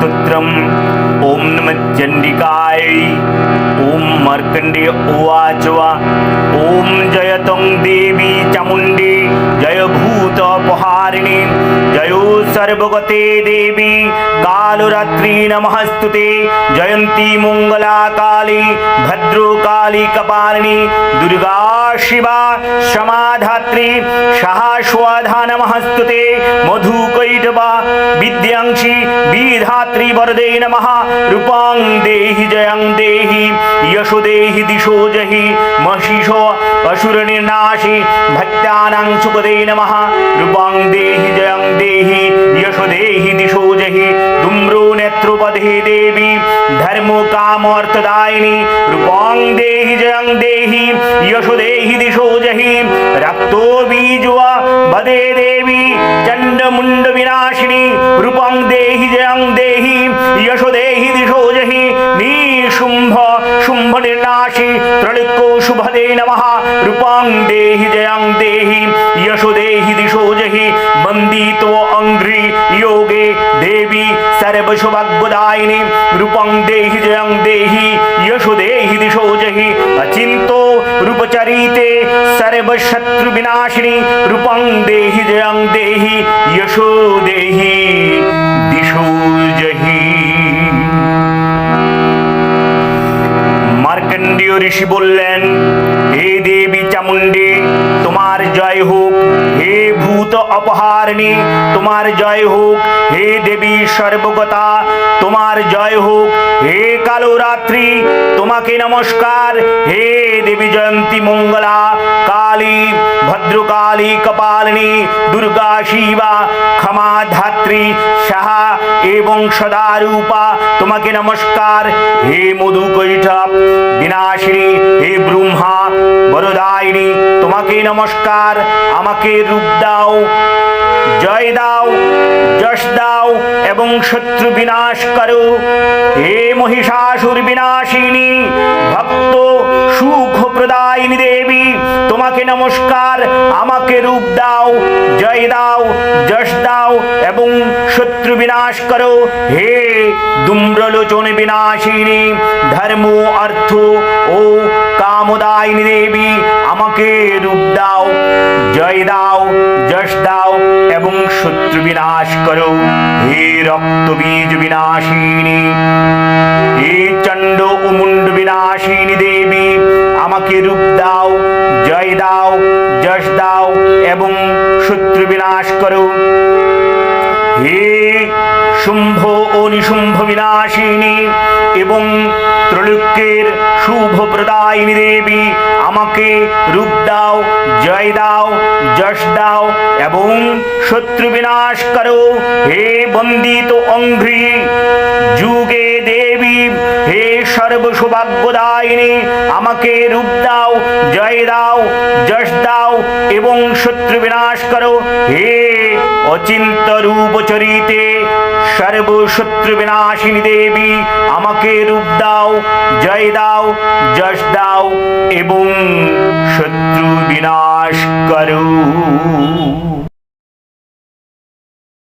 സ്തുത്രം ഓം നമ ചണ്ഡികായി. ഓം മർക്കണ്ഡേ ഉവാചവ. ഓം ജയതം ദേവി ചമുണ്ഡേ. ജയഭൂ जयो सर्वगते देवी कालरात्रि नमस्तुते जयन्ती मङ्गला काली भद्रकाली कपालिनी दुर्गा शिवा समाधात्री सहाश्वधा नमस्तुते मधुकैटवा विद्यांशी विधात्री वरदे नमः रूपां देहि जयं देहि यशो देहि दिशो जहि महिषो असुरनिर्नाशि भक्त्यानां सुखदे नमः रूपां देहि जयं देहि यशो देहि दिशो जहि धूम्रो नेत्रोपदे देवी धर्मो कामर्थदायिनी रूपां देहि जयं देहि यशो देहि दिशो जहि रक्तो बीजवा वदे देवी चण्डमुण्ड विनाशिनी रूपं देहि जयं देहि यशो देहि दिशो जहि निशुम्भ शुम्भ निर्नाशि त्रणिको शुभदे नमः रूपं देहि जयं देहि यशो देहि दिशो जहि वन्दितो अङ्घ्रि योगे देवी सर्वशुभग्बदायिनी रूपं देहि जयं देहि यशो देहि दिशो जहि अचिन्तो रूपचरिते सर्वशत्रुविनाशिनी रूपं देहि जयं देहि यशो देहि বললেন, হে দেবী চামুণ্ডী, তোমার জয় হোক। হে ভূত অপহারিণী, তোমার জয় হোক। হে দেবী সর্বগতা, তোমার জয় হোক। হে কালো রাত্রি, তোমাকে নমস্কার। হে দেবী জয়ন্তী মঙ্গলা, কালী, ভদ্রকালী কপালিনী, দুর্গা শিবা, ক্ষমা ধাত্রী, সাহা এবং সদারূপা, তোমাকে নমস্কার। হে মধু কৈঠব বিনাশিনী হে ব্রহ্মা, বরদায়িনী, তোমাকে নমস্কার, আমাকে রূপ দাও, জয় দাও, যশ দাও এবং শত্রু বিনাশ করো। হে মহিষাসুর বিনাশিনী, ভক্ত সুখ প্রদায়িনী দেবী, তোমাকে নমস্কার, আমাকে রূপ দাও, জয় দাও, যশ দাও এবং শত্রু বিনাশ করো। হে দুম্রলোচন বিনাশিনী, ধর্ম, অর্থ ও কামদায়িনী দেবী, আমাকে রূপ দাও, জয় দাও, যশ দাও এবং শত্রু বিনাশ করো। হে রক্ত বীজ বিনাশিনী, হে চণ্ড ও যশ দাও এবং শত্রু বিনাশ করো। হে শুম্ভ ও নিশুম্ভ বিনাশিনী এবং ত্রৈলোক্যের শুভ প্রদায়িনী দেবী, আমাকে রূপ দাও, জয় দাও, যশ দাও এবং শত্রু বিনাশ করো। হে বন্দিত অঙ্ঘ্রি, যুগে দেবী, হে সর্বসৌভাগ্যদায়িনী, আমাকে রূপ দাও, জয় দাও, যশ দাও এবং শত্রু বিনাশ করো। হে অচিন্ত রূপচরিতে সর্বশত্রু বিনাশিনী দেবী, আমাকে রূপ দাও, জয় দাও, যশ দাও এবং শত্রু বিনাশ করো।